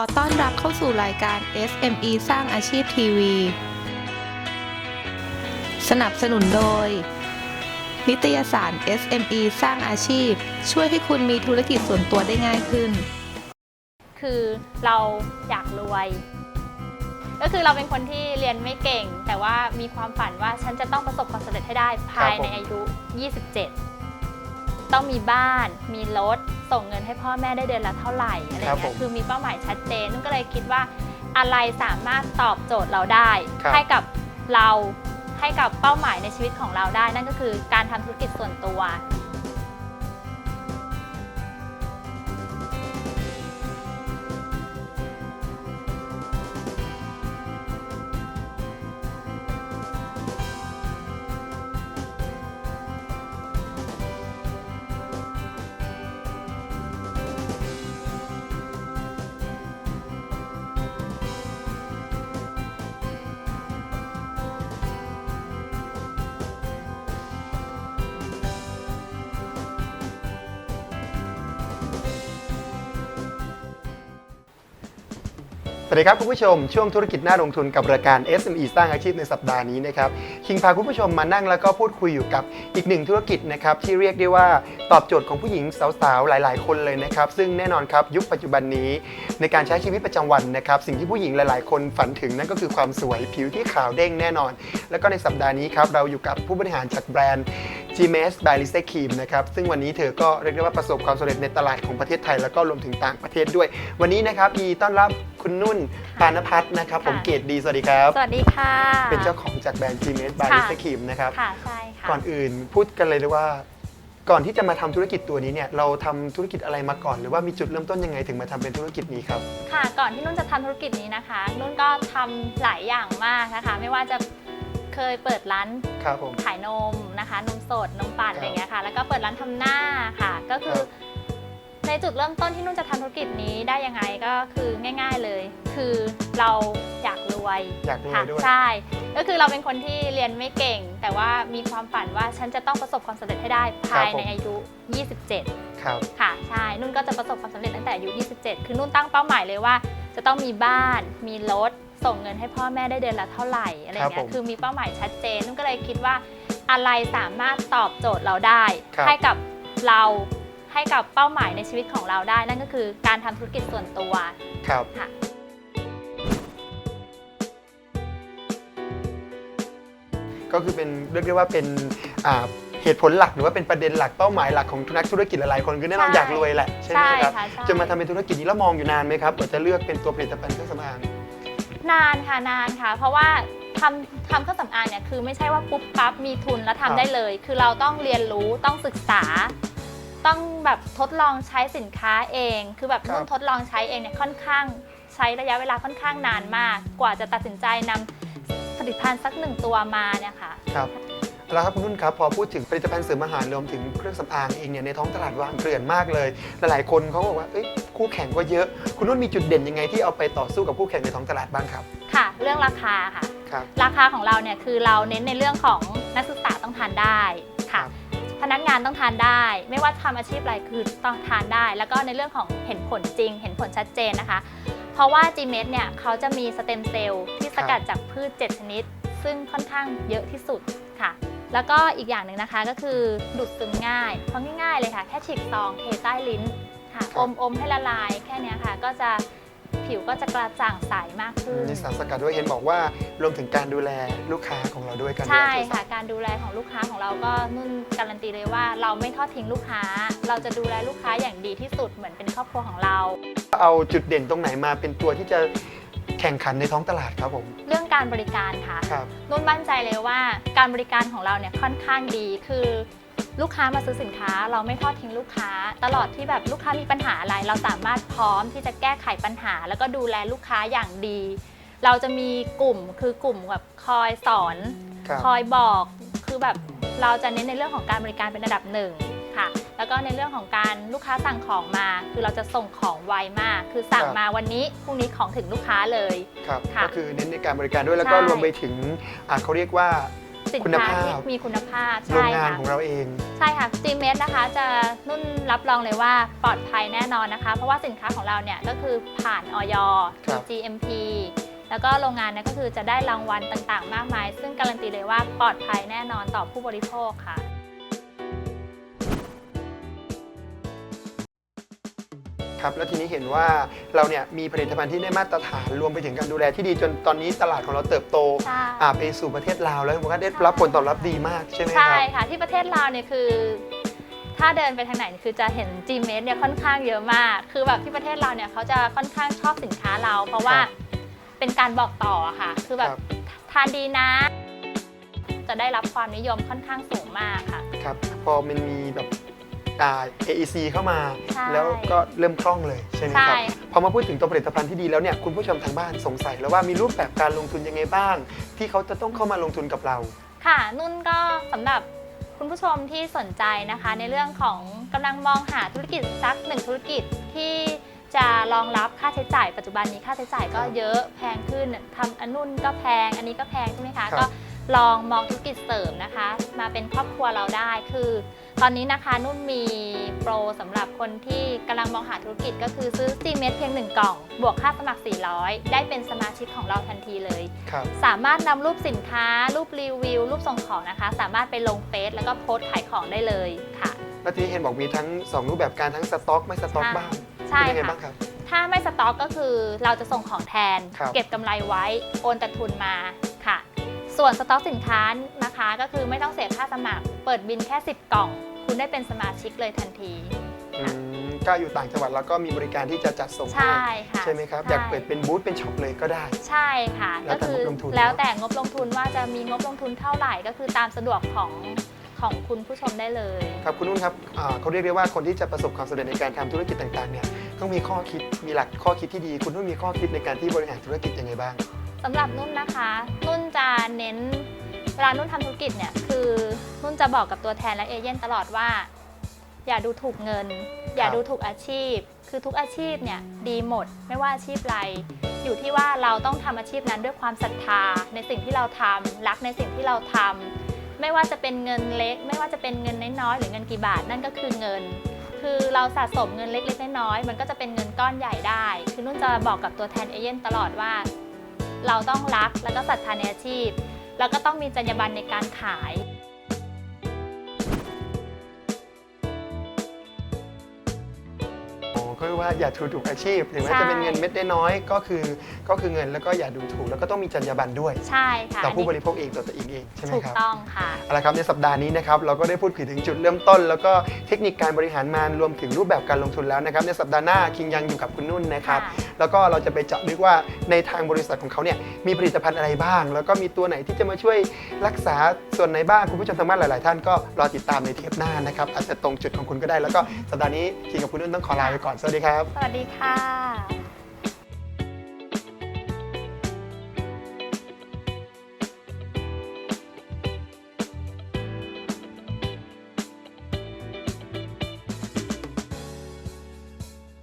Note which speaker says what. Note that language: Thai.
Speaker 1: อต้อนรับเข้าสู่รายการ SME สร้างอาชีพทีวี สนับสนุนโดย นิตยสาร SME สร้างอาชีพ ช่วยให้คุณมีธุรกิจส่วนตัวได้ง่ายขึ้น
Speaker 2: คือเราอยากรวย ก็คือเราเป็นคนที่เรียนไม่เก่ง แต่ว่ามีความฝันว่าฉันจะต้องประสบความสำเร็จให้ได้ภายในอายุ 27 ต้องมีบ้าน มีรถ ส่งเงินให้พ่อแม่ได้เดือนละเท่าไหร่อะไร
Speaker 3: ครับผ
Speaker 2: เงี้
Speaker 3: ม
Speaker 2: ยคือมีเป้าหมายชัดเจนนุ่นก็เลยคิดว่าอะไรสามารถตอบโจทย์เราได้
Speaker 3: ครับ
Speaker 2: ให้กับเราให้กับเป้าหมายในชีวิตของเราได้ นั่นก็คือการทำธุรกิจส่วนตัว
Speaker 3: วัสดีครับคุณผู้ชมช่วงธุรกิจหน่าลงทุนกับรายการ SME สร้างอาชีพในสัปดาห์นี้นะครับคิงพาคุณผู้ชมมานั่งแล้วก็พูดคุยอยู่กับอีกหนึ่งธุรกิจนะครับที่เรียกได้ว่าตอบโจทย์ของผู้หญิงสาวๆ หลาย ๆ คนเลยนะครับซึ่งแน่นอนครับยุคปัจจุบันนี้ ในการใช้ชีวิตประจำวันนะครับสิ่งที่ผู้หญิงหลาย ๆ คนฝันถึงนั่นก็คือความสวยผิวที่ขาวเด้งแน่นอน แล้วก็ในสัปดาห์นี้ครับเราอยู่กับผู้บริหารจากแบรนด์ g m s by Lisa Kim นะครับ ซึ่งวันนี้เธอก็เรียกได้ว่าประสบความสำเร็จในตลาดของประเทศไทย แล้วก็รวมถึงต่างประเทศด้วย วันนี้นะครับมีต้อนรับคุณนุ่นปานพัฒน์นะครับ ผม
Speaker 2: ค่ะ
Speaker 3: เกตดี สวัสดีครับ
Speaker 2: สวัสดีค่ะ
Speaker 3: เป็นเจ้าของจากแบรนด์ g m s by
Speaker 2: ค่ะ
Speaker 3: Lisa Kim นะครับ
Speaker 2: ค่ะใช่ค่ะ
Speaker 3: ก่อนอื่นพูดกันเลยเลยว่า ก่อนที่จะมาทำธุรกิจตัวนี้เนี่ยเราทำธุรกิจอะไรมาก่อน หรือว่ามีจุดเริ่มต้นยังไงถึงมาทำเป็นธุรกิจนี้ครับ
Speaker 2: ค่ะ ก่อนที่นุ่นจะทำธุรกิจนี้นะคะ นุ่นก็ทำหลายอย่างมากนะคะ ไม่ว่าจะ เคยเปิดร้าน
Speaker 3: ครับผม
Speaker 2: ขายนมนะคะนมสดนมปั่น
Speaker 3: ครับ
Speaker 2: อะไรอย่างเงี้ยค่ะ แล้วก็เปิดร้านทำหน้าค่ะ ก็คือ
Speaker 3: ครับ
Speaker 2: ในจุดเริ่มต้นที่นุ่นจะทำธุรกิจนี้ได้ยังไงก็คือง่าย ๆเลย คือเราอยากรวย
Speaker 3: อยากรวย
Speaker 2: ค่ะ
Speaker 3: ด้วย
Speaker 2: ใช่ก็คือเราเป็นคนที่เรียนไม่เก่ง แต่ว่ามีความฝันว่าฉันจะต้องประสบความสำเร็จให้ได้ภายในอายุ 27
Speaker 3: ครับ
Speaker 2: ค่ะใช่นุ่นก็จะประสบความสำเร็จตั้งแต่อายุ 27 คือนุ่นตั้งเป้าหมายเลยว่า จะต้องมีบ้าน มีรถ ส่งเงินให้พ่อแม่ได้เดือนละเท่าไหร่อะไร
Speaker 3: ครับ
Speaker 2: เงี้
Speaker 3: ผ
Speaker 2: ย
Speaker 3: ม
Speaker 2: คือมีเป้าหมายชัดเจนนุ่นก็เลยคิดว่าอะไรสามารถตอบโจทย์เราได้
Speaker 3: ครับ
Speaker 2: ให้กับเราให้กับเป้าหมายในชีวิตของเราได้ นั่นก็คือการทำธุรกิจส่วนตัว
Speaker 3: ครับ
Speaker 2: ค่ะ
Speaker 3: ก็คือเป็นเรียกได้ว่าเป็นอ่าเหตุผลหลักหรือว่าเป็นประเด็นหลักเป้าหมายหลักของนักธุรกิจหลายๆคนคือแน่นอน
Speaker 2: ใช่
Speaker 3: อยากรวยแหละใช่ไหม
Speaker 2: ใช่
Speaker 3: ครับ
Speaker 2: ค่ะใช่
Speaker 3: จะมาทำเป็นธุรกิจนี้แล้วมองอยู่นานไหมครับกว่าจะเลือกเป็นตัวผลิตภัณฑ์เครื่องสำอาง
Speaker 2: นานค่ะนานค่ะ เพราะว่าทำทำเครื่องสำอางเนี่ยคือไม่ใช่ว่าปุ๊บปั๊บมีทุนแล้ว
Speaker 3: ครั
Speaker 2: ทำ
Speaker 3: บ
Speaker 2: ได้เลย คือเราต้องเรียนรู้ต้องศึกษา ต้องแบบทดลองใช้สินค้าเอง คือแบบนุ่นทดลองใช้เองเนี่ยค่อนข้าง ใช้ระยะเวลาค่อนข้างนานมาก กว่าจะตัดสินใจนำผลิตภัณฑ์สักหนึ่งตัวมาเนี่ยค่ะ
Speaker 3: ครับ แล้วครับคุณนุ่นครับพอพูดถึงผลิตภัณฑ์เสริมอาหารรวมถึงเครื่องสำอางเองเนี่ยในท้องตลาดวางเกลื่อนมากเลยหลายๆคนเขาบอกว่าเอ้ยคู่แข่งก็เยอะ คุณนุ่นมีจุดเด่นยังไงที่เอาไปต่อสู้กับคู่แข่งในท้องตลาดบ้างครับ
Speaker 2: ค่ะ เรื่องราคาค่ะ
Speaker 3: ครับ
Speaker 2: ราคาของเราเนี่ยคือเราเน้นในเรื่องของนักศึกษาต้องทานได้ค่ะ
Speaker 3: ครับ
Speaker 2: พนักงานต้องทานได้ ไม่ว่าทำอาชีพอะไรคือต้องทานได้ แล้วก็ในเรื่องของเห็นผลจริง เห็นผลชัดเจนนะคะ เพราะว่า g m e d เนี่ยเขาจะมีสเต็มเซลล์ที่สกัดจากพืช 7 ชนิด ซึ่งค่อนข้างเยอะที่สุดค่ะ แล้วก็อีกอย่างหนึ่งนะคะก็คือดูดซึมง่ายเพราะง่ายๆเลยค่ะ แค่ฉีกซองเทใต้ลิ้นค่ะ
Speaker 3: ครั
Speaker 2: อบมอมให้ละลายแค่เนี้ยค่ะ ก็จะผิวก็จะกระจ่างใสมากขึ้น
Speaker 3: มีสารสกัดด้วยเห็นบอกว่ารวมถึงการดูแลลูกค้าของเราด้วยกัน
Speaker 2: ใช่
Speaker 3: ดูแลตัว
Speaker 2: ค่ะ การดูแลของลูกค้าของเราก็นุ่นการันตีเลยว่า เราไม่ทอดทิ้งลูกค้า เราจะดูแลลูกค้าอย่างดีที่สุดเหมือนเป็นครอบครัวของเรา
Speaker 3: เอาจุดเด่นตรงไหนมาเป็นตัวที่จะแข่งขันในท้องตลาดครับผม
Speaker 2: เรื่องการบริการค่ะ
Speaker 3: ครับ
Speaker 2: นุ่นมั่นใจเลยว่าการบริการของเราเนี่ยค่อนข้างดีคือลูกค้ามาซื้อสินค้าเราไม่ทอดทิ้งลูกค้า ตลอดที่แบบลูกค้ามีปัญหาอะไร เราสามารถพร้อมที่จะแก้ไขปัญหา แล้วก็ดูแลลูกค้าอย่างดี เราจะมีกลุ่มคือกลุ่มแบบคอยสอน
Speaker 3: ครับ
Speaker 2: คอยบอกคือแบบเราจะเน้นในเรื่องของการบริการเป็นระดับหนึ่ง ค่ะ แล้วก็ในเรื่องของการลูกค้าสั่งของมา คือเราจะส่งของไวมาก คือสั่ง
Speaker 3: ครับ
Speaker 2: มาวันนี้พรุ่งนี้ของถึงลูกค้าเลย
Speaker 3: ครับ
Speaker 2: ค่ะ
Speaker 3: ก็คือเน้นในการบริการด้วยแล้วก็
Speaker 2: ใช่
Speaker 3: รวมไปถึงอ่าเขาเรียกว่า
Speaker 2: สิน
Speaker 3: คุณ
Speaker 2: ค้า
Speaker 3: ภาพ
Speaker 2: ที่มีคุณภาพ
Speaker 3: โรง
Speaker 2: ใช่
Speaker 3: งาน
Speaker 2: ค่ะ
Speaker 3: ของเราเอง
Speaker 2: ใช่ค่ะ g m e d นะคะจะนุ่นรับรองเลยว่าปลอดภัยแน่นอนนะคะ เพราะว่าสินค้าของเราเนี่ยก็คือผ่านออย
Speaker 3: ครั
Speaker 2: มี
Speaker 3: บ
Speaker 2: GMP แล้วก็โรงงานเนี่ยก็คือจะได้รางวัลต่างๆ มากมาย ซึ่งการันตีเลยว่าปลอดภัยแน่นอนต่อผู้บริโภคค่ะ
Speaker 3: ครับแล้วทีนี้เห็นว่าเราเนี่ยมีผลิตภัณฑ์ที่ได้มาตรฐานรวมไปถึงการดูแลที่ดีจนตอนนี้ตลาดของเราเติบโต
Speaker 2: ใช่
Speaker 3: อ่าไปสู่ประเทศลาวแล้วมันก็ได้รับผลตอบรับดีมากใช่ไหมค
Speaker 2: ใช่
Speaker 3: รับ
Speaker 2: ค่ะ ที่ประเทศลาวเนี่ยคือ ถ้าเดินไปทางไหนคือจะเห็น g m e d เนี่ยค่อนข้างเยอะมาก คือแบบที่ประเทศเราเนี่ยเขาจะค่อนข้างชอบสินค้าเรา เพราะว่า
Speaker 3: ครับ
Speaker 2: เป็นการบอกต่ออะค่ะ คือแบ
Speaker 3: ครับบ
Speaker 2: ทานดีนะ จะได้รับความนิยมค่อนข้างสูงมากค่ะ
Speaker 3: ครับพอมันมีแบบ อ่า AEC เข้ามา
Speaker 2: ใช่
Speaker 3: แล้วก็เริ่มคล่องเลยใช่ไหมครับ
Speaker 2: ใช่
Speaker 3: พอมาพูดถึงตัวผลิตภัณฑ์ที่ดีแล้วเนี่ยคุณผู้ชมทางบ้านสงสัยแล้วว่ามีรูปแบบการลงทุนยังไงบ้าง ที่เขาจะต้องเข้ามาลงทุนกับเรา
Speaker 2: ค่ะนุ่นก็สำหรับคุณผู้ชมที่สนใจนะคะ ในเรื่องของกำลังมองหาธุรกิจสักหนึ่งธุรกิจที่จะรองรับค่าใช้จ่ายปัจจุบันนี้ค่าใช้จ่ายก็
Speaker 3: ครับ
Speaker 2: เยอะแพงขึ้นทำอันนุ่นก็แพงอันนี้ก็แพงใช่ไหมคะ
Speaker 3: ครับ
Speaker 2: ก็ ลองมองธุรกิจเสริมนะคะ มาเป็นครอบครัวเราได้คือ ตอนนี้นะคะนุ่นมีโปรสำหรับคนที่กำลังมองหาธุรกิจก็คือซื้อ g m เมเพียง 1 กล่อง บวกค่าสมัคร 400 ได้เป็นสมาชิกของเราทันทีเลย
Speaker 3: ครับ
Speaker 2: สามารถนำรูปสินค้า รูปรีวิว รูปส่งของนะคะ สามารถไปลงเฟซแล้วก็โพสต์ขายของได้เลยค่ะ
Speaker 3: แล้วทีนี้เห็นบอกมีทั้ง2รูปแบบการทั้งสต็อก ไม่สต็อก
Speaker 2: ใช่
Speaker 3: บ้าง
Speaker 2: ใช่
Speaker 3: เป็นยังไง
Speaker 2: ค่ะ
Speaker 3: บ้างครับ
Speaker 2: ถ้าไม่สต็อกก็คือเราจะส่งของแทน
Speaker 3: ครับ
Speaker 2: เก็บกำไรไว้ โอนแต่ทุนมาค่ะ ส่วนสต็อกสินค้านะคะก็คือไม่ต้องเสียค่าสมัคร เปิดบินแค่ 10 กล่อง คุณได้เป็นสมาชิกเลยทันที
Speaker 3: อืมก็อยู่ต่างจังหวัดแล้วก็มีบริการที่จะจัดส่งให้
Speaker 2: ใช่ค่ะ
Speaker 3: ใช่ไหมครับ อยากเปิดเป็นบูธเป็นช็อปเลยก็ได้
Speaker 2: ใช่ค่ะ
Speaker 3: แล้ว
Speaker 2: ก็
Speaker 3: แต่
Speaker 2: คื
Speaker 3: งบลงทุน
Speaker 2: แล้วแต่งบลงทุนว่าจะมีงบลงทุนเท่าไหร่ก็คือตามสะดวกของของคุณผู้ชมได้เลย
Speaker 3: ครับคุณนุ่นครับอ่าเขาเรียกได้ว่าคนที่จะประสบความสำเร็จในการทำธุรกิจต่างๆเนี่ยต้องมีข้อคิดมีหลักข้อคิดที่ดี คุณนุ่นมีข้อคิดในการที่บริหารธุรกิจยังไงบ้าง
Speaker 2: สำหรับนุ่นนะคะ นุ่นจะเน้นเวลานุ่นทำธุรกิจเนี่ยคือนุ่นจะบอกกับตัวแทนและเอเย่นตลอดว่า อย่าดูถูกเงิน อย่าดูถูกอาชีพ คือทุกอาชีพเนี่ยดีหมดไม่ว่าอาชีพอะไร อยู่ที่ว่าเราต้องทำอาชีพนั้นด้วยความศรัทธา ในสิ่งที่เราทำรักในสิ่งที่เราทำไม่ว่าจะเป็นเงินเล็ก ไม่ว่าจะเป็นเงินน้อยๆหรือเงินกี่บาทนั่นก็คือเงินคือเราสะสมเงินเล็กๆน้อยๆมันก็จะเป็นเงินก้อนใหญ่ได้ คือนุ่นจะบอกกับตัวแทนเอเย่นตลอดว่า เราต้องรักแล้วก็ศรัทธาในอาชีพ แล้วก็ต้องมีจรรยาบรรณในการขาย
Speaker 3: ก็คือว่าอย่าดูถูกอาชีพถึงแม้
Speaker 2: ใช่
Speaker 3: จะเป็นเงินเม็ดน้อยๆก็คือก็คือเงินแล้วก็อย่าดูถูกแล้วก็ต้องมีจรรยาบรรณด้วย
Speaker 2: ใช่ค่ะ
Speaker 3: ต่อผู้บ
Speaker 2: อันนี้
Speaker 3: ริโภคเองต่อตัวเองเองใช่ไหม
Speaker 2: ถูก
Speaker 3: ครับ
Speaker 2: ต้องค่ะ
Speaker 3: เอาละครับในสัปดาห์นี้นะครับเราก็ได้พูดคุยถึงจุดเริ่มต้น แล้วก็เทคนิคการบริหารงานรวมถึงรูปแบบการลงทุนแล้วนะครับในสัปดาห์หน้าคิงยังอยู่กับคุณนุ่นนะครับ
Speaker 2: ค่ะ
Speaker 3: แล้วก็เราจะไปเจาะลึกว่าในทางบริษัทของเขาเนี่ยมีผลิตภัณฑ์อะไรบ้าง แล้วก็มีตัวไหนที่จะมาช่วยรักษาส่วนไหนบ้างคุณผู้ชมทางบ้านหลาย ๆ ท่านก็รอติดตามในเทปหน้านะครับอาจจะตรงจุดของคุณก็ได้แล้วก็สัปดาห์นี้คิงกับคุณนุ่นต้องขอลาไปก่อนสวัสดีครับ
Speaker 2: สวัสดีค่ะ